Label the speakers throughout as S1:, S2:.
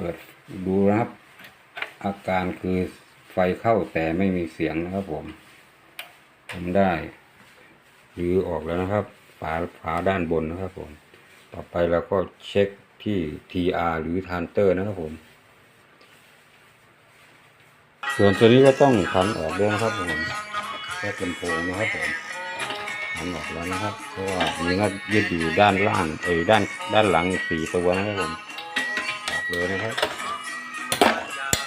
S1: เปิดดูนะครับ อาการคือไฟเข้าแต่ไม่มีเสียงนะครับผมผมได้รื้อออกแล้วนะครับ ฝาฝาด้านบนนะครับผม ต่อไปเราก็เช็คที่ TR หรือทานเตอร์นะครับผม ส่วนตัวนี้ก็ต้องทันออกด้วยนะครับผมแค่ลำโพงนะครับผมทันออกแล้วนะครับ เพราะว่ามีก็ยึดอยู่ด้านล่างเอ้ยด้านด้านหลังสี่ตัวนะครับผม เลยนะครับ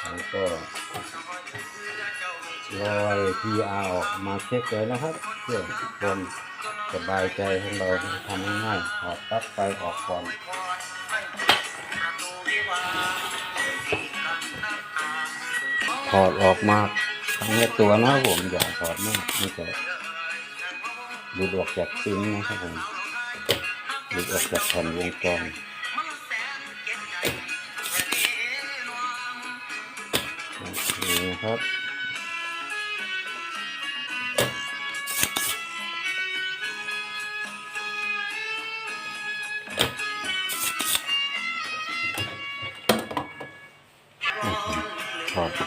S1: แล้วก็รอย PR ออกมาเช็คเลยนะครับ เพื่อความสบายใจของเราทำง่ายๆถอดปลั๊กไฟออกก่อนถอดออกมาทั้งในตัวนะครับผมอย่าถอดมากมันจะหลุดออกจากซิงนะครับผมหลุดออกจากแผ่นวงจร นะครับ ถอดต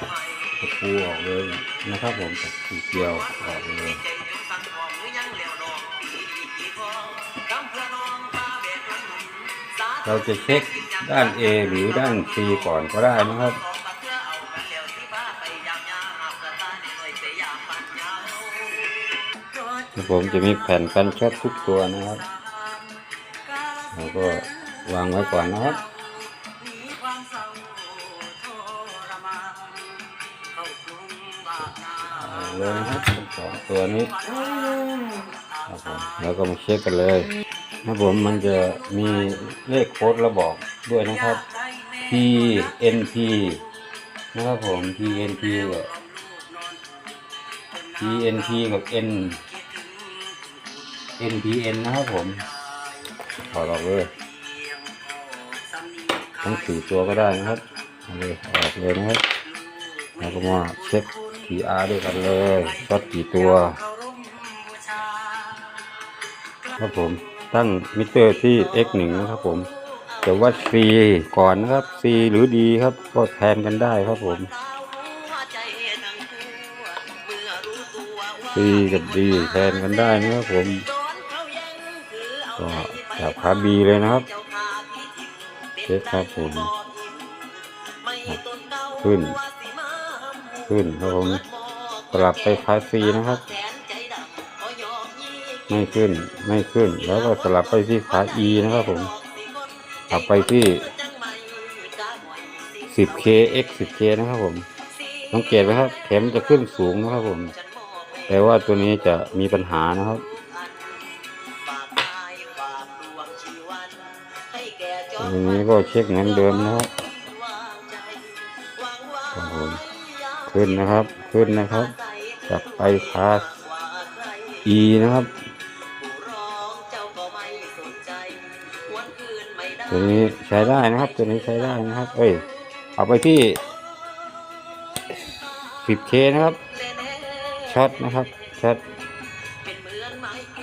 S1: ะปูออกเลยนะครับผมตะปูเกลียวออกเลยเราจะเช็คด้าน A หรือด้าน C ก่อนก็ได้นะครับ ผมจะมีแผ่นกันช็อตทุกตัวนะครับเราก็วางไว้ก่อนนะครับเลยนะครับทั้งสองตัวนี้ครับผมแล้วก็มาเช็คกันเลยนะผมมันจะมีเลขโค้ดระบอกด้วยนะครับ PNP นะครับผม PNP กับ PNP กับ N NPN นะครับผมถอดออกเลยทั้งสี่ตัวก็ได้นะครับเอาเลยออกเลยนะครับแล้วก็มาเช็ค TR ด้วยกันเลยช็อตกี่ตัวครับผมตั้งมิเตอร์ที่ x 1 นะครับผมจะวัด c ก่อนนะครับ c หรือ d ครับก็แทนกันได้ครับผม c กับ d แทนกันได้นะครับผม ก็จับขา b เลยนะครับเช็คครับผมขึ้น ขึ้นครับผมกลับไปขา c นะครับ ไม่ขึ้นไม่ขึ้น แล้วก็สลับไปที่ขา E นะครับผมกลับไปที่ 10K X 10K นะครับผมสังเกตไหมครับ เข็มจะขึ้นสูงนะครับผม แต่ว่าตัวนี้จะมีปัญหานะครับ วนี้ก็เช็คเหมือนเดิมนะครับครับผมขึ้นนะครับ ขึ้นนะครับกลับไปขา E นะครับตัวนี้ใช้ได้นะครับ ตัวนี้ใช้ได้นะครับ เอ้ย เอาไปที่ 10K นะครับ ช็อตนะครับ ช็อต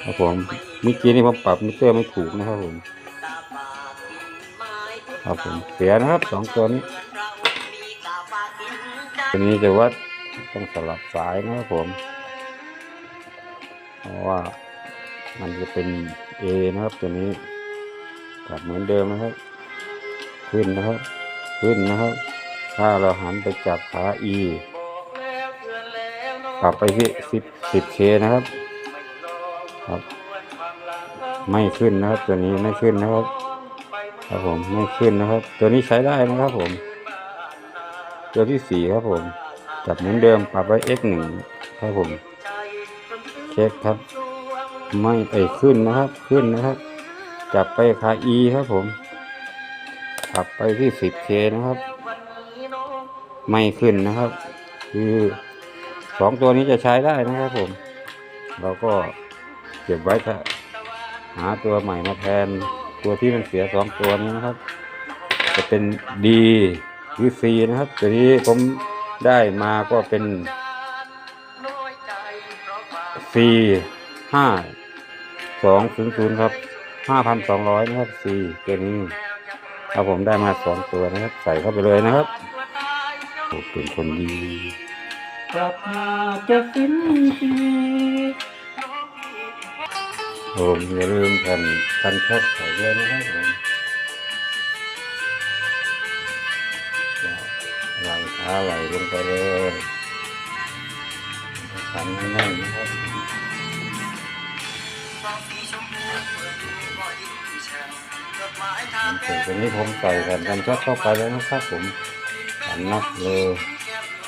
S1: ครับผม เมื่อกี้นี่ผมปรับมิเตอร์ไม่ถูกนะครับผมครับผมเสียนะครับสองตัวนี้ตัวนี้จะวัดต้องสลับสายนะครับผม เพราะว่ามันจะเป็น A นะครับตัวนี้กลับเหมือนเดิมนะครับ ขึ้นนะครับ ขึ้นนะครับ ถ้าเราหันไปจับขา E กลับไปที่สิบสิบเคนะครับ ครับ ไม่ขึ้นนะครับ ตัวนี้ไม่ขึ้นนะครับ ครับผมไม่ขึ้นนะครับ ตัวนี้ใช้ได้นะครับผม ตัวที่สี่ครับผมจับเหมือนเดิมปรับไว้ x หนึ่งครับผมเช็คครับ ไม่ไปขึ้นนะครับ ขึ้นนะครับ จับไปขา E ครับผมปรับไปที่ 10K นะครับ ไม่ขึ้นนะครับ คือสองตัวนี้จะใช้ได้นะครับผม เราก็เก็บไว้ถ้า หาตัวใหม่มาแทนตัวที่มันเสียสองตัวนี้นะครับ จะเป็น D หรือ C นะครับตัวนี้ผมได้มาก็เป็น C ห้าสองศูนย์ศูนย์ครับห้าพันสองร้อยนะครับ C ตัวนี้ครับผมได้มาสองตัวนะครับ ใส่เข้าไปเลยนะครับโอ้เป็นคนดี
S2: กลับมาจะสิ้นปี
S1: ผมอย่าลืมแผ่นกันชอบใส่ด้วยนะครับผมไหลขาไหลลงไปเลยขันแน่นๆนะครับส่วนตัวนี้ผมใส่แผ่นกันชอบเข้าไปแล้วนะครับผมขันนักเลย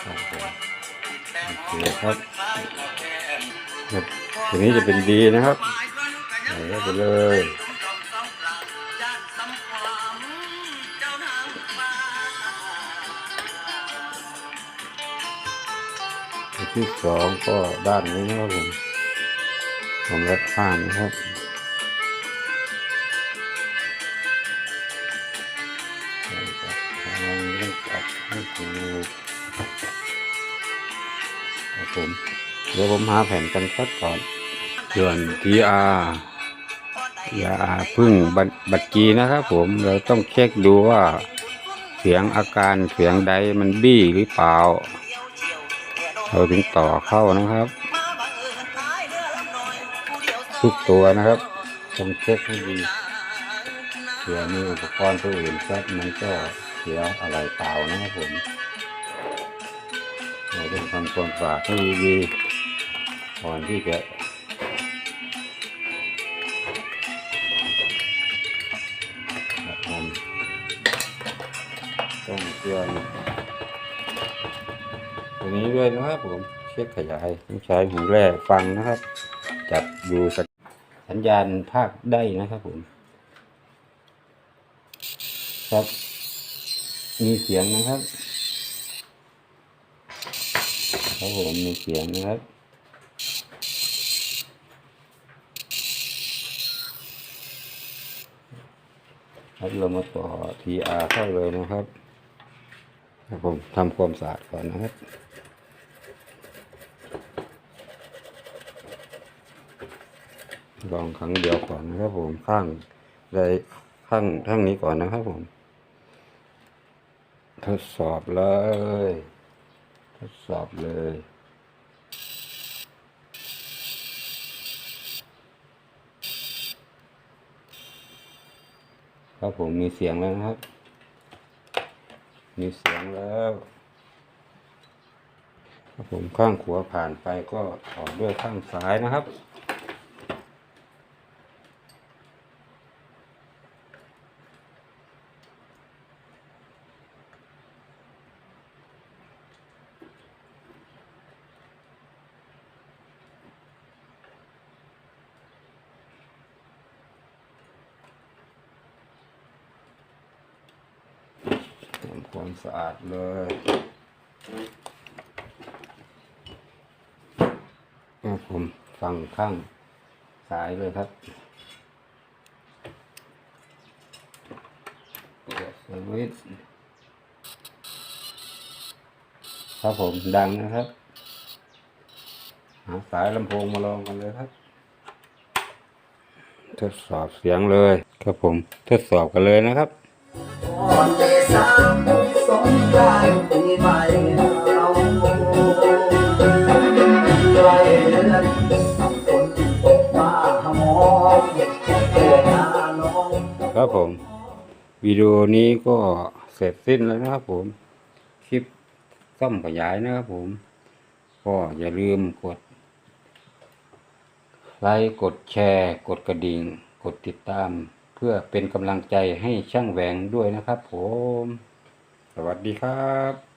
S1: ครับผมโอเคครับครับตัวนี้จะเป็นดีนะครับ เข้าไปเลยที่สองก็ด้านนี้นะครับผมผมรัดข้างนะครับใส่กับทานี้จับให้ถูกครับผมเดี๋ยวผมหาแผ่นกันชัดก่อนส่วน TR อ อย่าพึ่งบัตบัตรจีนะครับผมเราต้องเช็คดูว่า เสียงอาการเสียงใดมันบี้หรือเปล่า เราถึงต่อเข้านะครับ ทุกตัวนะครับต้องเช็คให้ดีเผื่อมีอุปกรณ์ตัวอื่นครับมันก็เสียอะไรเปล่านะครับผมเราต้องทำความสะอาดให้ดีก่อนที่จะ ต้องเตือนตัวนี้ด้วยนะครับผมเช็คขยายต้องใช้หูแร่ฟังนะครับ จับดูสัญสัญญาณภาคได้นะครับผม ครับ มีเสียงนะครับครับผมมีเสียงนะครับครับเรามาต่อ TR เข้าเลยนะครับ ครับผมทำความสะอาดก่อนนะครับลองครั้งเดียวก่อนนะครับผมข้างใดข้างข้างนี้ก่อนนะครับผมทดสอบเลย ทดสอบเลยครับผมมีเสียงแล้วนะครับ มีเสียงแล้วผมข้างขวาผ่านไปก็ต่อด้วยข้างซ้ายนะครับ ทำความสะอาดเลยครับผมฟังข้างซ้ายเลยครับเปิดสวิตครับผมดังนะครับ หาสายลำโพงมาลองกันเลยครับ ทดสอบเสียงเลย ครับผม ทดสอบกันเลยนะครับ ครับผม วิดีโอนี้ก็เสร็จสิ้นแล้วนะครับผม คลิปซ่อมขยายนะครับผม ก็อย่าลืมกด ไลค์กดแชร์ กดกระดิ่ง กดติดตาม เพื่อเป็นกำลังใจให้ช่างแหวงด้วยนะครับผม สวัสดีครับ